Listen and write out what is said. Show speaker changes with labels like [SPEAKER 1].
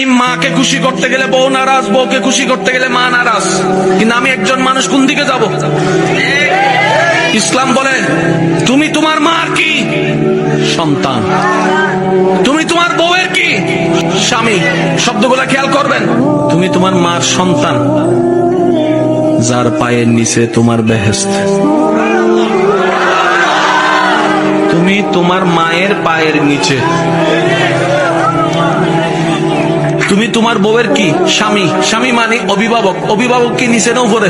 [SPEAKER 1] আমি মাকে খুশি করতে গেলে বউ নারাজ, বউকে খুশি করতে গেলে মা নারাজ। কিন্তু আমি একজন মানুষ কোন দিকে যাব? ইসলাম বলে, তুমি তোমার মার কি? সন্তান। তুমি তোমার বউয়ের কি? স্বামী। শব্দগুলা খেয়াল করবেন। তুমি তোমার মার সন্তান, যার পায়ের নিচে তোমার বেহেস্ত তুমি তোমার মায়ের পায়ের নিচে। তুমি তোমার বউয়ের কি? স্বামী। স্বামী মানে অভিভাবক। অভিভাবক কি নিচে না উপরে?